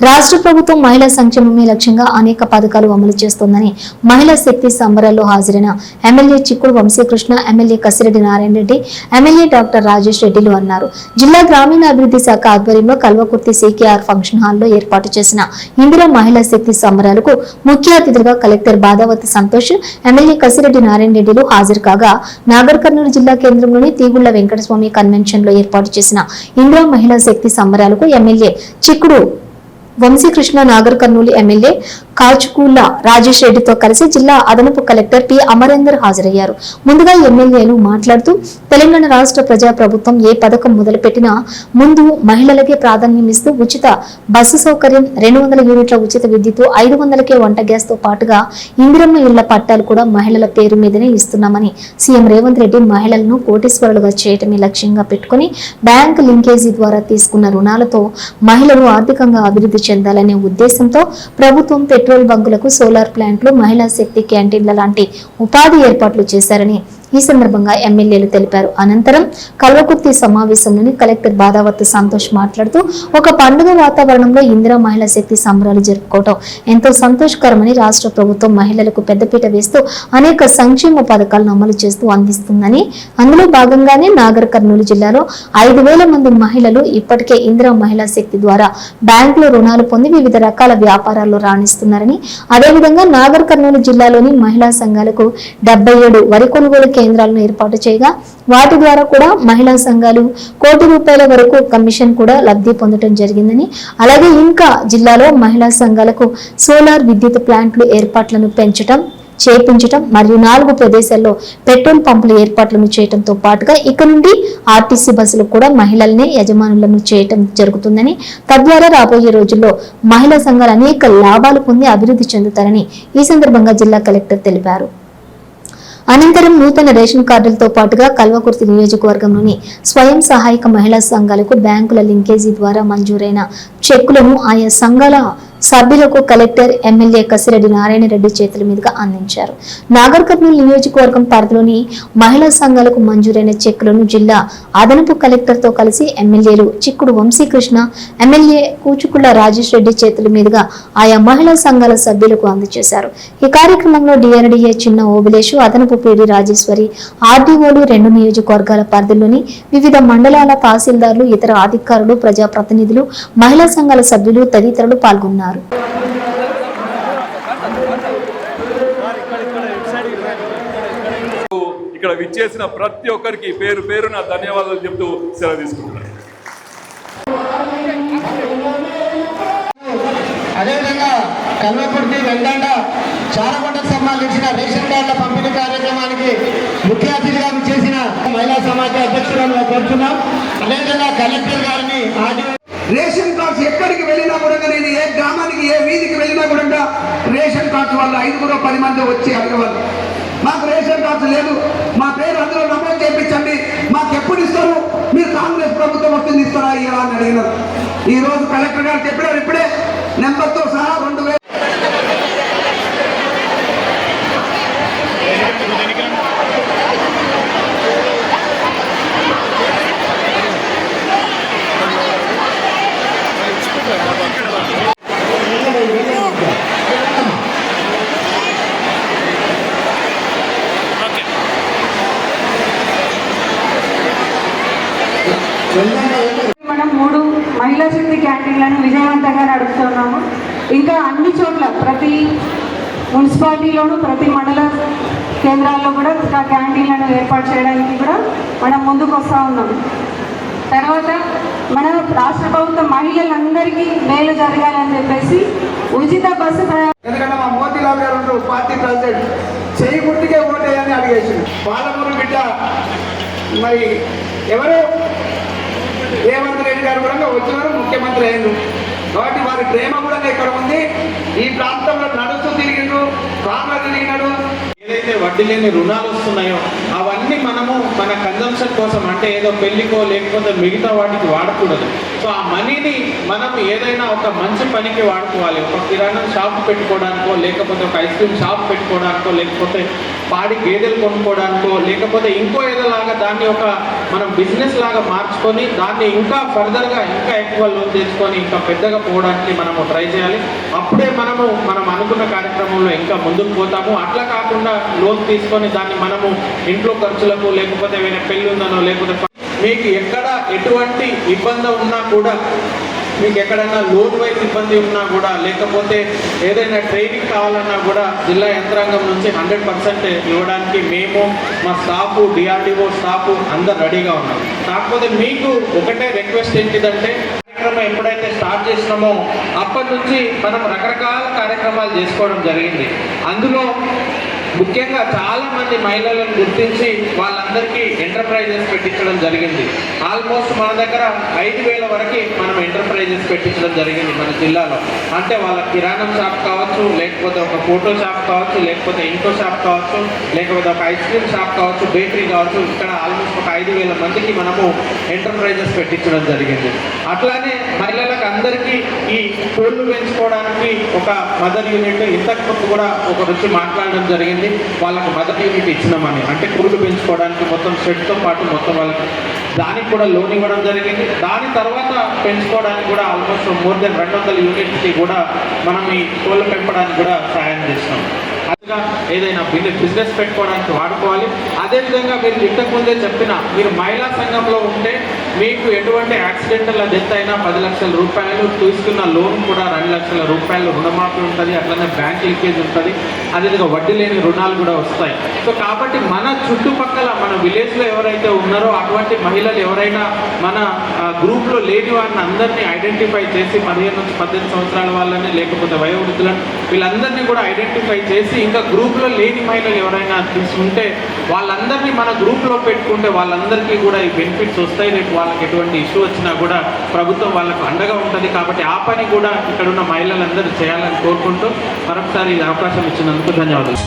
రాష్ట్ర ప్రభుత్వం మహిళా సంక్షేమమే లక్ష్యంగా అనేక పథకాలు అమలు చేస్తోందని మహిళా శక్తి సంబరాల్లో హాజరైన MLA Chikkudu Vamshikrishna MLA Kasireddy Narayana Reddy MLA doctor Rajesh రెడ్డిలు అన్నారు. జిల్లా గ్రామీణాభివృద్ధి శాఖ ఆధ్వర్యంలో కల్వకుర్తి సీకేఆర్ ఫంక్షన్ హాల్లో ఏర్పాటు చేసిన ఇందిరా మహిళా శక్తి సంబరాలకు ముఖ్య అతిథులుగా కలెక్టర్ బాదావతి సంతోష్ ఎమ్మెల్యే కసిరెడ్డి నారాయణ రెడ్డిలు హాజరు కాగా నాగర్ కర్నూలు జిల్లా కేంద్రంలోని తీగుళ్ళ వెంకటస్వామి కన్వెన్షన్లో ఏర్పాటు చేసిన ఇందిరా మహిళా శక్తి సంబరాలకు ఎమ్మెల్యే చిక్కుడు వంశీకృష్ణ నాగర్ కర్నూలు ఎమ్మెల్యే కాచుకూల రాజేష్ రెడ్డితో కలిసి జిల్లా అదనపు కలెక్టర్ పి అమరేందర్ హాజరయ్యారు. ముందుగా ఎమ్మెల్యేలు మాట్లాడుతూ తెలంగాణ రాష్ట్ర ప్రజా ప్రభుత్వం ఏ పథకం మొదలుపెట్టినా ముందు మహిళలకే ప్రాధాన్యం ఇస్తూ ఉచిత బస్సు సౌకర్యం రెండు వందల యూనిట్ల ఉచిత విద్యుత్ ఐదు వందలకే వంట గ్యాస్తో పాటుగా ఇందిరమ్మ ఇళ్ళ పట్టాలు కూడా మహిళల పేరు మీదనే ఇస్తున్నామని సీఎం రేవంత్ రెడ్డి మహిళలను కోటీశ్వరులుగా చేయటమే లక్ష్యంగా పెట్టుకుని బ్యాంక్ లింకేజీ ద్వారా తీసుకున్న రుణాలతో మహిళలు ఆర్థికంగా అభివృద్ధి చెందాలనే ఉద్దేశంతో ప్రభుత్వం పెట్టి పెట్రోల్ బంకులకు సోలార్ ప్లాంట్లు మహిళా శక్తి క్యాంటీన్ల లాంటి ఉపాధి ఏర్పాట్లు చేశారని ఈ సందర్భంగా ఎమ్మెల్యేలు తెలిపారు. అనంతరం కల్వకుర్తి సమావేశంలోని కలెక్టర్ బాధావత్ సంతోష్ మాట్లాడుతూ ఒక పండుగ వాతావరణంలో ఇందిరా మహిళా శక్తి సంబరాలు జరుపుకోవటం ఎంతో సంతోషకరమని రాష్ట్ర ప్రభుత్వం మహిళలకు పెద్దపీట వేస్తూ అనేక సంక్షేమ పథకాలను అమలు చేస్తూ అందిస్తుందని అందులో భాగంగానే నాగర్ కర్నూలు జిల్లాలో ఐదు వేల మంది మహిళలు ఇప్పటికే ఇందిరా మహిళా శక్తి ద్వారా బ్యాంకులో రుణాలు పొంది వివిధ రకాల వ్యాపారాల్లో రాణిస్తున్నారని అదేవిధంగా నాగర్ కర్నూలు జిల్లాలోని మహిళా సంఘాలకు డెబ్బై ఏడు వరి కొనుగోలు కేంద్రాలను ఏర్పాటు చేయగా వాటి ద్వారా కూడా మహిళా సంఘాలు కోటి రూపాయల వరకు కమిషన్ కూడా లబ్ధి పొందడం జరిగిందని అలాగే ఇంకా జిల్లాలో మహిళా సంఘాలకు సోలార్ విద్యుత్ ప్లాంట్లు ఏర్పాట్లను పెంచడం చేపించటం మరియు నాలుగు ప్రదేశాల్లో పెట్రోల్ పంపుల ఏర్పాట్లను చేయడంతో పాటుగా ఇక నుండి ఆర్టీసీ బస్సులు కూడా మహిళలనే యజమానులను చేయటం జరుగుతుందని తద్వారా రాబోయే రోజుల్లో మహిళా సంఘాలు అనేక లాభాలు పొంది అభివృద్ధి చెందుతారని ఈ సందర్భంగా జిల్లా కలెక్టర్ తెలిపారు. అనంతరం నూతన రేషన్ కార్డులతో పాటుగా కల్వకుర్తి నియోజకవర్గంలోని స్వయం సహాయక మహిళా సంఘాలకు బ్యాంకుల లింకేజీ ద్వారా మంజూరైన చెక్కులను ఆయా సంఘాల సభ్యులకు కలెక్టర్ ఎమ్మెల్యే కసిరెడ్డి నారాయణ రెడ్డి చేతుల మీదుగా అందించారు. నాగర్ కర్నూలు నియోజకవర్గం పరిధిలోని మహిళా సంఘాలకు మంజూరైన చెక్కులను జిల్లా అదనపు కలెక్టర్తో కలిసి ఎమ్మెల్యేలు చిక్కుడు వంశీకృష్ణ ఎమ్మెల్యే కూచుకుళ్ళ రాజేష్ రెడ్డి చేతుల మీదుగా ఆయా మహిళా సంఘాల సభ్యులకు అందజేశారు. ఈ కార్యక్రమంలో డిఎన్డిఏ చిన్న ఓబిలేషు అదనపు పీడి రాజేశ్వరి ఆర్డీఓలు రెండు నియోజకవర్గాల పరిధిలోని వివిధ మండలాల తహసీల్దార్లు ఇతర అధికారులు ప్రజాప్రతినిధులు మహిళా సంఘాల సభ్యులు తదితరులు పాల్గొన్నారు. ఇక్కడ విచ్చేసిన ప్రతి ఒక్కరికి పేరు పేరు నా ధన్యవాదాలు చెప్తూ సెలవు తీసుకుంటున్నాను. అదేవిధంగా కల్వకుర్తి వెందండ చారకొండకు సంబంధించిన రేషన్ కార్డుల పంపిణీ కార్యక్రమానికి ముఖ్య అతిథిగా చేసిన మహిళా సమాఖ్య అధ్యక్షులను కోరుతున్నాం అదేవిధంగా కలెక్టర్ గారిని ఆర్డీఓ రేషన్ కార్డ్స్ ఎక్కడికి వెళ్ళినా కూడా నేను ఏ గ్రామానికి ఏ వీధికి వెళ్ళినా కూడా రేషన్ కార్డ్స్ వల్ల ఐదుగురో పది మంది వచ్చి అడగవాలి. మాకు రేషన్ కార్డ్స్ లేదు మా పేరు అందులో నమోదు చేయించండి. మాకు ఎప్పుడు ఇస్తారు? మీరు కాంగ్రెస్ ప్రభుత్వం వస్తుంది ఇస్తారా ఇలా అని అడిగినారు. ఈ రోజు కలెక్టర్ గారు చెప్పినారు ఇప్పుడే. నెంబర్తో సహా రెండు వేలు మనం మూడు మహిళా క్యాంటీన్లను విజయవంతంగా నడుపుతున్నాము. ఇంకా అన్ని చోట్ల ప్రతి మున్సిపాలిటీలోను ప్రతి మండల కేంద్రాల్లో కూడా క్యాంటీన్లను ఏర్పాటు చేయడానికి కూడా మనం ముందుకు వస్తూ ఉన్నాం. తర్వాత మన రాష్ట్ర ప్రభుత్వం మహిళలందరికీ మేలు జరగాలని చెప్పేసి ఉచిత బస్సు ఎందుకంటే మా మోతీలాల్ గారు ఉంటారు పార్టీ ప్రెసిడెంట్. చేయి గుర్తుకే ఓటేయని అడిగేసి పాలమూరు బిడ్డ మరి ఎవరు రేవంత్ గారు కూడా వచ్చినారు ముఖ్యమంత్రి అయ్యారు. కాబట్టి వారి ప్రేమ కూడా ఇక్కడ ఉంది. ఈ ప్రాంతంలో నడుస్తూ తిరిగిండు కార్లో తిరిగినాడు. ఏదైతే వడ్డీ లేని రుణాలు వస్తున్నాయో అవన్నీ మనము మన కన్జంప్షన్ కోసం అంటే ఏదో పెళ్ళికో లేకపోతే మిగతా వాటికి వాడకూడదు. సో ఆ మనీని మనం ఏదైనా ఒక మంచి పనికి వాడుకోవాలి. ఒక కిరాణా షాప్ పెట్టుకోవడానికో లేకపోతే ఒక ఐస్ క్రీమ్ షాప్ పెట్టుకోవడానికో లేకపోతే పాడి గేదెలు కొనుక్కోవడానికో లేకపోతే ఇంకో ఏదోలాగా దాన్ని ఒక మనం బిజినెస్ లాగా మార్చుకొని దాన్ని ఇంకా ఫర్దర్గా ఇంకా ఎక్కువ లోన్ తెచ్చుకొని ఇంకా పెద్దగా పోవడానికి మనము ట్రై చేయాలి. అప్పుడే మనము మనం అనుకున్న కార్యక్రమంలో ఇంకా ముందుకు పోతాము. అట్లా కాకుండా లోన్ తీసుకొని దాన్ని మనము ఇంట్లో ఖర్చులకు లేకపోతే ఏమైనా పెళ్ళి ఉందనో లేకపోతే మీకు ఎక్కడ ఎటువంటి ఇబ్బంది ఉన్నా కూడా మీకు ఎక్కడైనా లోన్ వైపు ఇబ్బంది ఉన్నా కూడా లేకపోతే ఏదైనా ట్రైనింగ్ కావాలన్నా కూడా జిల్లా యంత్రాంగం నుంచి హండ్రెడ్ పర్సెంట్ ఇవ్వడానికి మేము మా స్టాఫ్ డిఆర్డిఓ స్టాఫ్ అందరు రెడీగా ఉన్నాం. కాకపోతే మీకు ఒకటే రిక్వెస్ట్ ఏంటిదంటే కార్యక్రమం ఎప్పుడైతే స్టార్ట్ చేసినామో అప్పటి నుంచి మనం రకరకాల కార్యక్రమాలు చేసుకోవడం జరిగింది. అందులో ముఖ్యంగా చాలామంది మహిళలను గుర్తించి వాళ్ళందరికీ ఎంటర్ప్రైజెస్ పెట్టించడం జరిగింది. ఆల్మోస్ట్ మన దగ్గర ఐదు వేల వరకు మనం ఎంటర్ప్రైజెస్ పెట్టించడం జరిగింది మన జిల్లాలో. అంటే వాళ్ళ కిరాణం షాప్ కావచ్చు లేకపోతే ఒక ఫోటో షాప్ కావచ్చు లేకపోతే ఇంకో షాప్ కావచ్చు లేకపోతే ఒక ఐస్ క్రీమ్ షాప్ కావచ్చు బేకరీ కావచ్చు ఇక్కడ ఆల్మోస్ట్ ఒక ఐదు వేల మందికి మనము ఎంటర్ప్రైజెస్ పెట్టించడం జరిగింది. అట్లానే మహిళలకు అందరికీ ఈ కోళ్ళు పెంచుకోవడానికి ఒక మదర్ యూనిట్ ఇంతకుముందు కూడా ఒక రుచి మాట్లాడడం జరిగింది. వాళ్ళకి మదర్ యూనిట్ ఇచ్చినామని. అంటే కోళ్ళు పెంచుకోవడానికి మొత్తం షెడ్తో పాటు మొత్తం వాళ్ళకి దానికి కూడా లోన్ ఇవ్వడం జరిగింది. దాని తర్వాత పెంచుకోవడానికి కూడా ఆల్మోస్ట్ మోర్ దెన్ రెండు వందల యూనిట్స్కి కూడా మనం ఈ కోళ్ళు పెంపడానికి కూడా సహాయం చేస్తాం. అదిగా ఏదైనా బిజినెస్ పెట్టుకోవడానికి వాడుకోవాలి. అదేవిధంగా మీరు ఇంతకుముందే చెప్పిన మీరు మహిళా సంఘంలో ఉంటే మీకు ఎటువంటి యాక్సిడెంటల్ డెత్ అయినా పది లక్షల రూపాయలు తీసుకున్న లోన్ కూడా రెండు లక్షల రూపాయలు రుణమాఫీ ఉంటుంది. అట్లనే బ్యాంక్ లీకేజ్ ఉంటుంది. అదేవిధంగా వడ్డీ లేని రుణాలు కూడా వస్తాయి. సో కాబట్టి మన చుట్టుపక్కల మన విలేజ్లో ఎవరైతే ఉన్నారో అటువంటి మహిళలు ఎవరైనా మన గ్రూప్లో లేని వారిని అందరినీ ఐడెంటిఫై చేసి పదిహేను నుంచి పద్దెనిమిది సంవత్సరాల వాళ్ళని లేకపోతే వయోవృద్ధులను వీళ్ళందరినీ కూడా ఐడెంటిఫై చేసి ఇంకా గ్రూప్లో లేని మహిళలు ఎవరైనా తీసుకుంటే వాళ్ళందరినీ మన గ్రూప్లో పెట్టుకుంటే వాళ్ళందరికీ కూడా ఈ బెనిఫిట్స్ వస్తాయి. రేపు వాళ్ళకి ఎటువంటి ఇష్యూ వచ్చినా కూడా ప్రభుత్వం వాళ్ళకు అండగా ఉంటుంది. కాబట్టి ఆ పని కూడా ఇక్కడ ఉన్న మహిళలందరూ చేయాలని కోరుకుంటూ మరొకసారి ఈ అవకాశం ఇచ్చినందుకు ధన్యవాదాలు